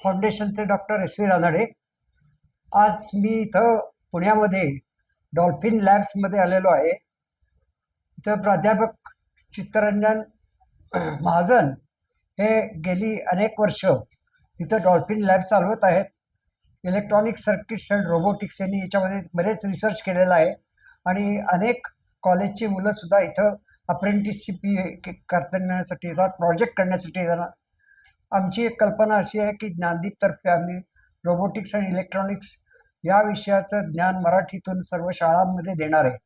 फाउंडेशनचे doctor S V Ranade आज मी इथं पुण्यामध्ये डॉल्फिन लॅब्समध्ये आलेलो आहे. इथं प्राध्यापक चित्तरंजन महाजन हे गेली अनेक वर्ष इथं डॉल्फिन लॅब चालवत आहेत. इलेक्ट्रॉनिक सर्किट्स अँड रोबोटिक्स यांनी याच्यामध्ये बरेच रिसर्च केलेला आहे. आणि अनेक कॉलेजची मुलंसुद्धा इथं अप्रेंटिसशिप करण्यासाठी येतात प्रोजेक्ट करण्यासाठी येतात. आमची एक कल्पना अशी आहे की ज्ञानदीपतर्फे आम्ही रोबोटिक्स आणि इलेक्ट्रॉनिक्स या विषयाचं ज्ञान मराठीतून सर्व शाळांमध्ये देणार आहे.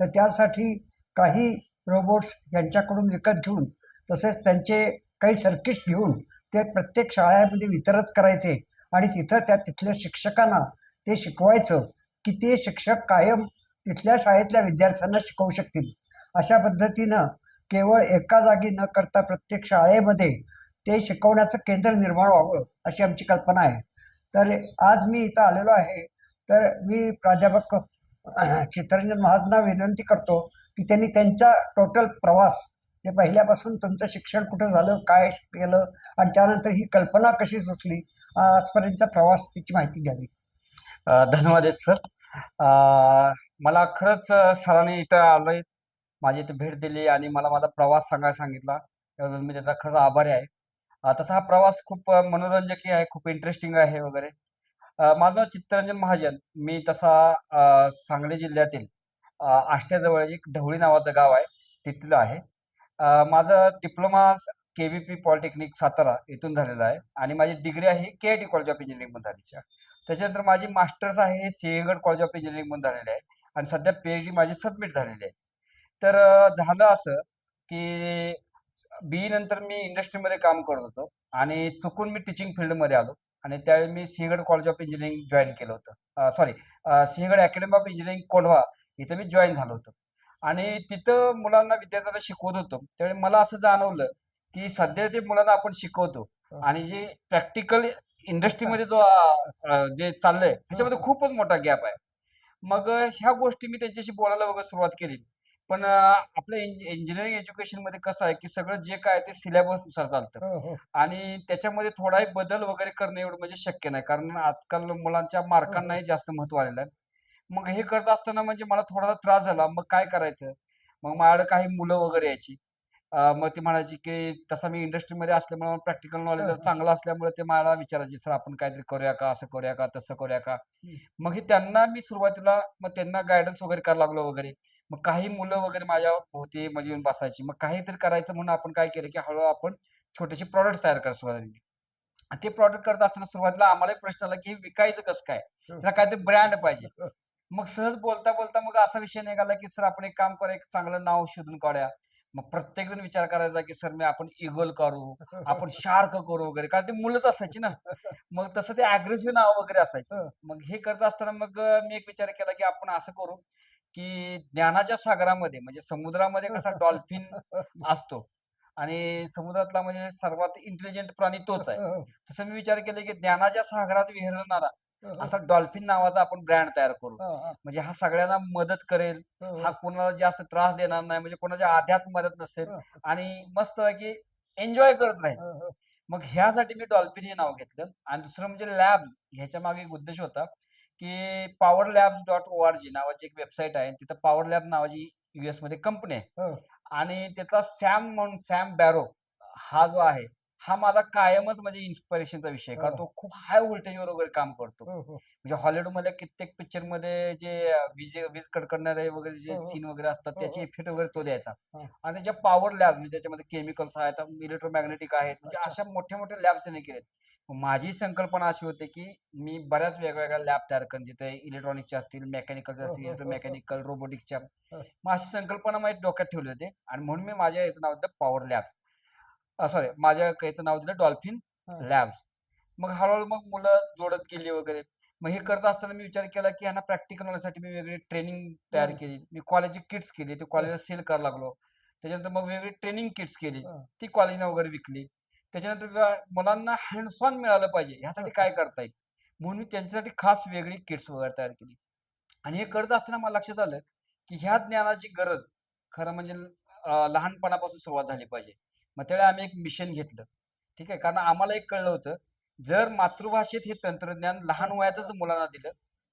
तर त्यासाठी काही रोबोट्स यांच्याकडून विकत घेऊन तसेच त्यांचे काही सर्किट्स घेऊन ते प्रत्येक शाळेमध्ये वितरित करायचे आणि तिथं त्या तिथल्या शिक्षकांना ते शिकवायचं की ते शिक्षक कायम तिथल्या शाळेतल्या विद्यार्थ्यांना शिकवू शकतील. अशा पद्धतीनं केवळ एका जागी न करता प्रत्येक शाळेमध्ये ते शिकवण्याचं केंद्र निर्माण व्हावं अशी आमची कल्पना आहे. तर आज मी इथं आलेलो आहे. तर मी प्राध्यापक चित्तरंजन महाजना विनंती करतो की त्यांनी त्यांचा टोटल प्रवास ते पहिल्यापासून तुमचं शिक्षण कुठं झालं काय केलं आणि त्यानंतर ही कल्पना कशी सुचली आजपर्यंतचा प्रवास त्याची माहिती द्यावी. धन्यवाद सर. मला खरंच सरांनी इथं आलोय माझी इथं भेट दिली आणि मला माझा प्रवास सांगायला सांगितला. त्याबद्दल मी त्याचा खरंच आभारी आहे. तसा हा प्रवास खूप मनोरंजकही आहे खूप इंटरेस्टिंग आहे वगैरे. माझं नाव चित्तरंजन महाजन. मी तसा सांगली जिल्ह्यातील आष्ट्याजवळ एक ढवळी नावाचं गाव आहे तिथलं आहे. माझं diploma K V P polytechnic Satara इथून झालेलं आहे आणि माझी डिग्री आहे K I T college of engineering झालीच्या त्याच्यानंतर माझी मास्टर्स आहे हे सिंहगड कॉलेज ऑफ इंजिनिअरिंग झालेली आहे आणि सध्या पी एच डी माझी सबमिट झालेली आहे. तर झालं असं की बी नंतर मी इंडस्ट्रीमध्ये काम करत होतो आणि चुकून मी टीचिंग फील्डमध्ये आलो आणि त्यावेळी मी Sinhagad college of engineering join केलं होतं. Sorry Sinhagad academy of engineering Kondhwa इथं मी जॉईन झालो होतो. आणि तिथं मुलांना विद्यार्थ्यांना शिकवत होतो. त्यावेळी मला असं जाणवलं की सध्या जे मुलांना आपण शिकवतो. आणि जे प्रॅक्टिकल इंडस्ट्रीमध्ये जो जे चाललंय त्याच्यामध्ये खूपच मोठा गॅप आहे. मग ह्या गोष्टी मी त्यांच्याशी बोलायला वगैरे सुरुवात केली. पण आपल्या इंजिनिअरिंग एज्युकेशनमध्ये कसं आहे की सगळं जे काय ते सिलेबसनुसार चालतं. हो हो. आणि त्याच्यामध्ये थोडाही बदल वगैरे करणं एवढं म्हणजे शक्य नाही. कारण आजकाल मुलांच्या मार्कांनाही जास्त महत्त्व आलेलं आहे. मग हे करत असताना म्हणजे मला थोडासा त्रास झाला. मग काय करायचं? मग माझ्याकडे काही मुलं वगैरे यायची. मग ती म्हणायची की तसं मी इंडस्ट्रीमध्ये असल्यामुळे प्रॅक्टिकल नॉलेज हं, हं. चांगलं असल्यामुळे ते मला विचारायचे सर आपण काहीतरी करूया का? असं करूया का? तसं करूया का? हं. मग हे त्यांना मी सुरुवातीला मग त्यांना गायडन्स वगैरे करायला लागलो वगैरे. मग काही मुलं वगैरे माझ्या भोवती म्हणजे येऊन बसायची. मग काहीतरी करायचं म्हणून आपण काय केलं की हळूहळू आपण छोटेसे प्रॉडक्ट तयार करायला सुरुवात केली. आणि ते प्रॉडक्ट करत असताना सुरुवातीला आम्हाला प्रश्न आला की विकायचं कसं काय? हं. त्याला काहीतरी ब्रँड पाहिजे. मग सहज बोलता बोलता मग असा विषय निघाला की सर आपण एक काम करू एक चांगलं नाव शोधून काढूया. मग प्रत्येक जण विचार करायचा की सर मी आपण इगल करू आपण शार्क करू वगैरे. कारण ते मुलंच असायची ना. मग तसं ते अग्रेसिव्ह नाव वगैरे असायचे. मग हे करत असताना मग मी एक विचार केला की आपण असं करू की ज्ञानाच्या सागरामध्ये म्हणजे समुद्रामध्ये कसा डॉल्फिन असतो आणि समुद्रातला म्हणजे सर्वात इंटेलिजंट प्राणी तोच आहे. तसं मी विचार केला की ज्ञानाच्या सागरात विहरणारा. असा डॉल्फिन नावाचा आपण ब्रँड तयार करू. म्हणजे हा सगळ्यांना मदत करेल हो, कोणाला जास्त त्रास देणार नाही म्हणजे कोणाच्या आध्यात मदत नसेल आणि मस्त की एन्जॉय करत राहील. मग ह्यासाठी मी डॉल्फिन हे नाव घेतलं आणि दुसरं म्हणजे लॅब्स ह्याच्या मागे एक उद्देश होता की power labs dot O R G नावाची एक वेबसाईट आहे तिथं पॉवर लॅब नावाची युएसमध्ये कंपनी आहे हो. आणि त्याचा सॅम म्हणून सॅम बॅरो हा जो आहे हा माझा कायमच म्हणजे इन्स्पिरेशनचा विषय. कारण हो. तो खूप हाय व्होल्टेजवर वगैरे काम करतो हो, हो. म्हणजे हॉलिवूडमध्ये कित्येक पिक्चरमध्ये जे वीज वीज कडकडणारे वगैरे जे. सीन वगैरे असतात त्याचे. इफेक्ट वगैरे तो द्यायचा. आणि त्याच्या पॉवर लॅब म्हणजे त्याच्यामध्ये केमिकल्स आहेत इलेक्ट्रोमॅग्नेटिक आहेत म्हणजे. अशा मोठ्या मोठ्या लॅब त्याने केलेत माझी संकल्पना अशी होती की मी बऱ्याच वेगवेगळ्या लॅब तयार करेन जिथे इलेक्ट्रॉनिक्सच्या असतील मेकॅनिकलच्या हो, असतील. इलेक्ट्रोमेकॅनिकल रोबोटिक्सच्या हो. मग अशी संकल्पना माझ्या डोक्यात ठेवली होती आणि म्हणून मी माझ्या याचं नाव दिलं पॉवर लॅब सॉरी माझ्या याचं नाव दिलं डॉल्फिन. लॅब्स मग हळूहळू मग मुलं जोडत गेली वगैरे. मग हे करत असताना मी विचार केला की ह्यांना प्रॅक्टिकल होण्यासाठी मी वेगळी ट्रेनिंग तयार. केली. मी कॉलेजची किट्स केली. ते कॉलेजला सेल करायला लागलो. त्याच्यानंतर मग वेगळी ट्रेनिंग किट्स केली. ती कॉलेजला वगैरे विकली. त्याच्यानंतर मुलांना हँड्स ऑन मिळालं पाहिजे. ह्यासाठी काय करता येईल? म्हणून मी त्यांच्यासाठी खास वेगळी किट्स वगैरे तयार केली. आणि हे करत असताना मला लक्षात आलं की ह्या ज्ञानाची गरज खरं म्हणजे लहानपणापासून सुरुवात झाली पाहिजे. मग त्यावेळी आम्ही एक मिशन घेतलं. ठीक आहे? कारण आम्हाला एक कळलं होतं जर मातृभाषेत हे तंत्रज्ञान लहान वयातच मुलांना दिलं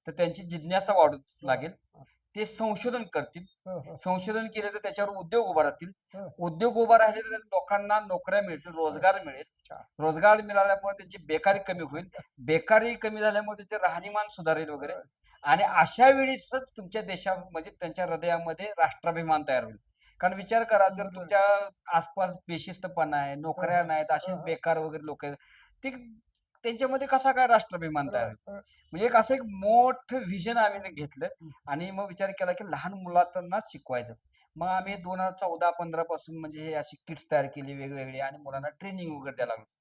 तर त्यांची जिज्ञासा वाढू लागेल. ते संशोधन करतील. हो, हो. संशोधन केलं तर त्याच्यावर उद्योग उभा राहतील. हो. उद्योग उभा राहिले तर लोकांना नोकऱ्या मिळतील रोजगार मिळेल. रोजगार मिळाल्यामुळे त्यांची बेकारी कमी होईल. बेकारी कमी झाल्यामुळे त्याचे राहणीमान सुधारेल वगैरे. आणि अशा वेळीच तुमच्या देशा म्हणजे त्यांच्या हृदयामध्ये राष्ट्राभिमान तयार होईल. कारण विचार करा जर. तुमच्या आसपास बेशिस्तपणा आहे नोकऱ्या नाहीत हो. बेकार वगैरे लोक आहेत ते त्यांच्यामध्ये कसा काय राष्ट्राभिमान तयार. म्हणजे एक असं एक मोठं विजन आम्ही घेतलं. आणि मग विचार केला की लहान मुलांना शिकवायचं मग आम्ही दोन हजार चौदा पंधरा पासून म्हणजे हे अशी किट्स तयार केली वेगवेगळी आणि मुलांना ट्रेनिंग वगैरे द्यायला लागलो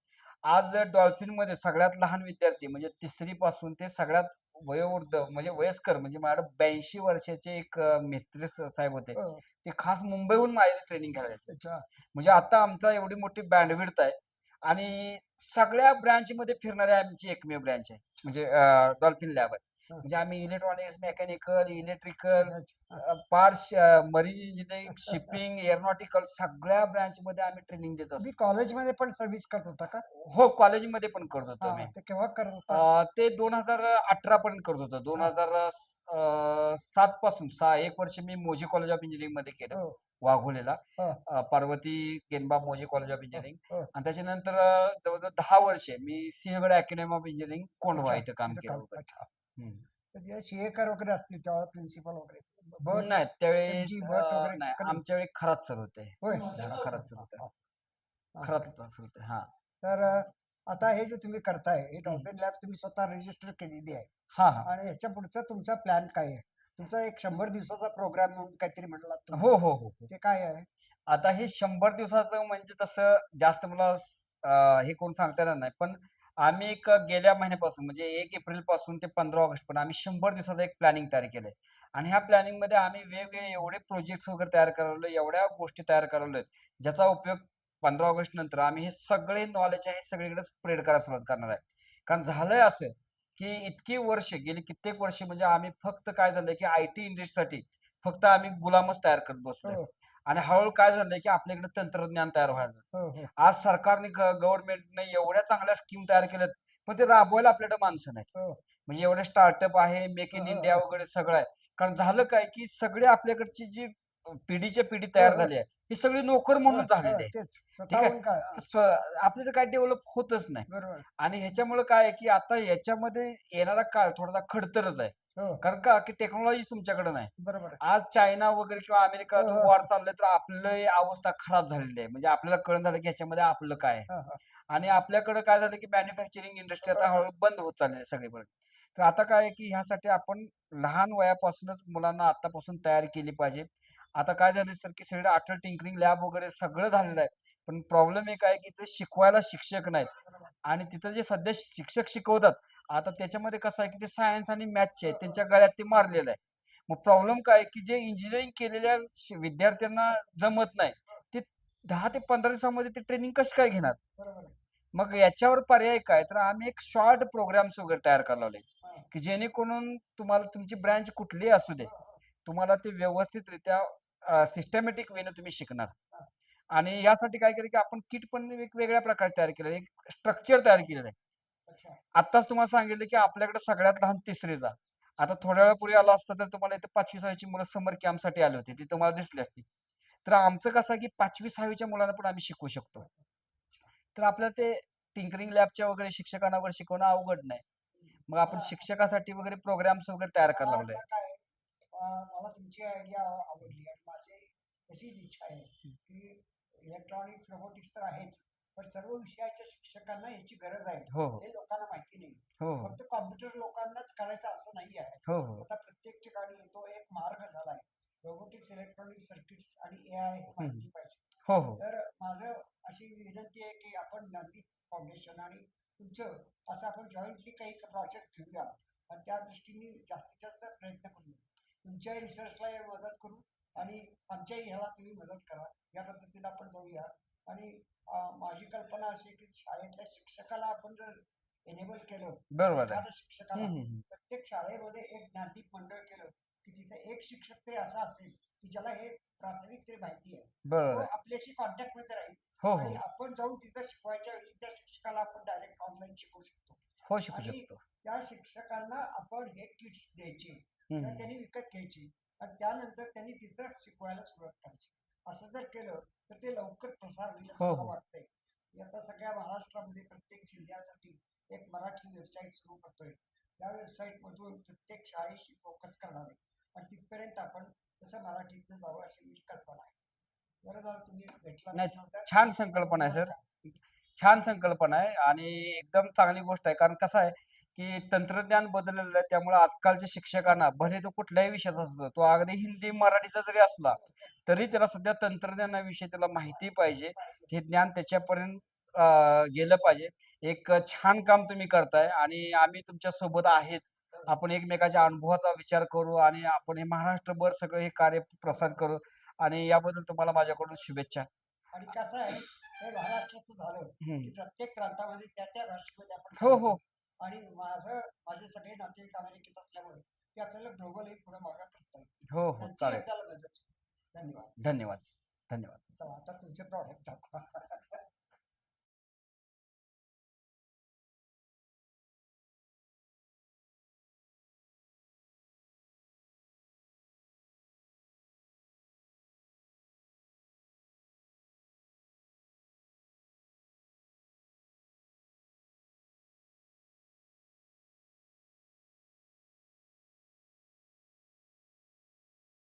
आज डॉल्फिनमध्ये सगळ्यात लहान विद्यार्थी म्हणजे तिसरी पासून ते सगळ्यात वयोवृद्ध म्हणजे वयस्कर म्हणजे माझ्या ब्याऐंशी वर्षाचे एक मित्र साहेब होते. ते खास मुंबईहून माझे ट्रेनिंग घ्यायला. म्हणजे आता आमचा एवढी मोठी बँडविड्थ आहे आणि सगळ्या ब्रँच मध्ये फिरणारी आमची एकमेव ब्रँच आहे म्हणजे डॉल्फिन लॅब आहे. म्हणजे आम्ही इलेक्ट्रॉनिक्स मेकॅनिकल इलेक्ट्रिकल. पार्स मरीन इंजिनिअरिंग शिपिंग एरोनॉटिकल सगळ्या ब्रँच मध्ये आम्ही ट्रेनिंग देत असतो. कॉलेजमध्ये पण सर्व्हिस करत होता का? हो कॉलेजमध्ये पण करत होतो मी. ते केव्हा करत होता? ते दोन हजार अठरा पर्यंत करत होतो. दोन. हजार सात पासून सहा एक वर्ष मी मोजी कॉलेज ऑफ इंजिनिअरिंगमध्ये केलं हो. वाघोलीला. Parvati Genba Moze college of engineering. आणि त्याच्यानंतर जवळजवळ दहा वर्षे मी सिंहगड अकॅडमी ऑफ इंजिनिअरिंग अच्छा, इथं काम केलं होतं. शिएकर वगैरे असतील तेव्हा प्रिन्सिपल वगैरे नाही त्यावेळेस त्यांची भट अं, वगैरे नाही कधी- आमच्या वेळी खरात सर होते. होय. हा, खरात सर होते. खरात सर होते हा. तर अ, आता हे जे तुम्ही करताय हे डॉल्फिन लॅब तुम्ही स्वतः रजिस्टर केलेली आहे. हा हा. आणि ह्याच्या पुढचा तुमचा प्लॅन काय आहे? तुमचा एक शंभर दिवसाचा प्रोग्राम म्हणून काहीतरी म्हणला हो हो हो हो. ते काय आहे? आता हे शंभर दिवसाचं म्हणजे तसं जास्त मला अं, हे कोण सांगता येणार नाही. पण आम्ही एक गेल्या महिन्यापासून म्हणजे एक एप्रिलपासून ते पंधरा ऑगस्ट पण आम्ही शंभर दिवसाचा एक प्लॅनिंग तयार केलंय. आणि ह्या प्लॅनिंगमध्ये आम्ही वेगवेगळे एवढे प्रोजेक्ट वगैरे तयार करवले एवढ्या गोष्टी तयार करवल्या ज्याचा उपयोग पंधरा ऑगस्ट नंतर आम्ही हे सगळे नॉलेज आहे हे सगळीकडे स्प्रेड करायला सुरुवात करणार आहे. कारण झालंय असं की इतकी वर्ष गेली कित्येक वर्ष म्हणजे आम्ही फक्त काय झालंय की आय टी इंडस्ट्रीसाठी फक्त आम्ही गुलामच तयार करत बसतो आणि हळूहळू काय झालंय की आपल्याकडे तंत्रज्ञान तयार व्हायचं हो हो आज सरकारने गव्हर्नमेंटने एवढ्या चांगल्या स्कीम तयार केल्यात पण ते राबवायला आपल्याकडे माणसं नाही हो. म्हणजे एवढे स्टार्टअप आहे मेक इन इंडिया. वगैरे सगळं आहे कारण झालं काय की सगळे आपल्याकडची जी पिढीच्या पिढी तयार. झाली आहे. ही सगळी नोकर म्हणून झालेली आहे. तेच स्वतःहून काय? हा, स्व- काय डेव्हलप होतच नाही. बरोबर. आणि ह्याच्यामुळे काय आहे की आता याच्यामध्ये येणारा काळ थोडासा खडतरच आहे. हो. कारण का? की टेक्नॉलॉजी तुमच्याकडे नाही. बरोबर. आहे. आज चायना वगैरे किंवा अमेरिकाचं हो, हो. वॉर चाललंय तर आपली अवस्था खराब झालेली आहे. म्हणजे आपल्याला कळण झालं की ह्याच्यामध्ये आपलं काय आहे. हा, हा. आणि आपल्याकडे काय झालं की मॅन्युफॅक्चरिंग इंडस्ट्री आता हळूहळू बंद होत चालली आहे सगळीकडे. तर आता काय आहे की ह्यासाठी आपण लहान वयापासूनच मुलांना आतापासून तयार केली पाहिजे. आता काय झालं सर की सगळे अटल टिंकरिंग लॅब वगैरे सगळं झालेलं आहे. पण प्रॉब्लेम एक आहे की ते शिकवायला शिक्षक नाहीत. आणि तिथं जे सध्या शिक्षक शिकवतात आता त्याच्यामध्ये कसं आहे की ते सायन्स आणि मॅथचे आहेत त्यांच्या गळ्यात ते मारलेलं आहे. मग प्रॉब्लेम काय आहे की जे इंजिनिअरिंग केलेल्या विद्यार्थ्यांना जमत नाही ते दहा ते पंधरा दिवसामध्ये ते ट्रेनिंग कशी काय घेणार? आहे. मग याच्यावर पर्याय काय? तर आम्ही एक शॉर्ट प्रोग्राम्स वगैरे तयार करलावले हा. की जेणेकरून तुम्हाला तुमची ब्रँच कुठलीही असू दे तुम्हाला ते व्यवस्थितरित्या सिस्टमॅटिक वेने तुम्ही शिकणार. आणि यासाठी काय केलं की आपण किट पण वेगवेगळ्या प्रकारे तयार केलं. एक स्ट्रक्चर तयार केलेलं आहे. आत्ताच तुम्हाला सांगितलं की आपल्याकडे सगळ्यात लहान तिसरीचा आता थोड्या वेळापूर्वी आला असता तर तुम्हाला इथे पाचवी सहावीची मुलं समर कॅम्पसाठी आली होती. ती तुम्हाला दिसली असती. तर आमचं कसं आहे की पाचवी सहावीच्या मुलांना पण आम्ही शिकवू शकतो. तर आपल्याला ते टिंकरिंग लॅबच्या वगैरे शिक्षकांना वगैरे शिकवणं अवघड नाही. मग आपण. शिक्षकासाठी वगैरे प्रोग्राम्स वगैरे तयार करायला मला लागलोय आता काय अं, मला तुमची आयडिया आवडली आणि माझी तशीच इच्छा आहे की इलेक्ट्रॉनिक्स रोबोटिक्स तर आहेच पण सर्व विषयाच्या शिक्षकांना याची गरज आहे. हो हो. हे लोकांना माहिती नाही. हो फक्त कॉम्प्युटर लोकांनाच करायचं असं नाही आहे. आता प्रत्येक ठिकाणी तो एक मार्ग झालाय. रोबोटिक्स इलेक्ट्रॉनिक सर्किट्स आणि ए आय माहिती पाहिजे. तर माझं अशी विनंती आहे की आपण ज्ञानदीप फाउंडेशन आणि तुमचं असं आपण जॉईंटली काही प्रोजेक्ट घेऊया. आणि त्या दृष्टीने जास्तीत जास्त प्रयत्न करू तुमच्याही रिसर्चला मदत करू आणि आमच्याही ह्याला तुम्ही मदत करा. या पद्धतीने आपण जाऊया. आणि माझी कल्पना अशी की शाळेतल्या शिक्षकाला आपण जर एनेबल केलं बरोबर शिक्षकाला. प्रत्येक शाळेमध्ये एक ज्ञानदीप मंडळ केलं की तिथे एक शिक्षक तरी असा असेल की ज्याला हे प्राथमिक तरी माहिती आहे. आपल्याशी कॉन्टॅक्टमध्ये राहील हो आणि हो आपण जाऊन तिथं शिकवायच्या ऐवजी त्या शिक्षकाला आपण डायरेक्ट ऑनलाईन शिकवू शकतो. हो शिकू आणि शकतो. त्या शिक्षकांना आपण हे किट्स द्यायचे. तर त्यांनी विकत घ्यायची. आणि त्यानंतर त्यांनी तिथं शिकवायला सुरुवात करायची. असं जर केलं तर ते लवकर प्रसार होईल असं हो, मला हो. वाटतंय. आता सगळ्या महाराष्ट्रामध्ये प्रत्येक जिल्ह्यासाठी एक मराठी वेबसाईट सुरू करतोय. त्या वेबसाईट मधून प्रत्येक शाळेशी फोकस करणार आहे. आणि तिथपर्यंत आपण तसं मराठीतनं जावं अशी मी कल्पना आहे. छान संकल्पना आहे सर. छान संकल्पना आहे आणि एकदम चांगली गोष्ट आहे. कारण कसं आहे की तंत्रज्ञान बदललेलं आहे त्यामुळे आजकालच्या शिक्षकांना भले तो कुठल्याही विषयाचा असतो तो अगदी हिंदी मराठीचा जरी असला तरी त्याला सध्या तंत्रज्ञानाविषयी त्याला माहिती पाहिजे. हे ज्ञान त्याच्यापर्यंत गेलं पाहिजे. एक छान काम तुम्ही करताय आणि आम्ही तुमच्यासोबत आहेच. आपण एकमेकाच्या अनुभवाचा विचार करू आणि आपण हे महाराष्ट्रभर सगळं हे कार्य प्रसार करू आणि याबद्दल तुम्हाला माझ्याकडून शुभेच्छा. आणि कसं आहे हे महाराष्ट्राचं झालं प्रत्येक प्रांतामध्ये त्या त्या भाषेमध्ये आपण हो, हो. आणि माझं माझे सगळे नातेवाईक अमेरिकेत असल्यामुळे ते आपल्याला ग्लोबल पुढे मागा करता येईल हो हो त्यांची चालेल. आपल्याला मदत. होईल. धन्यवाद. धन्यवाद. धन्यवाद. चला आता तुमचे प्रॉडक्ट दाखवा.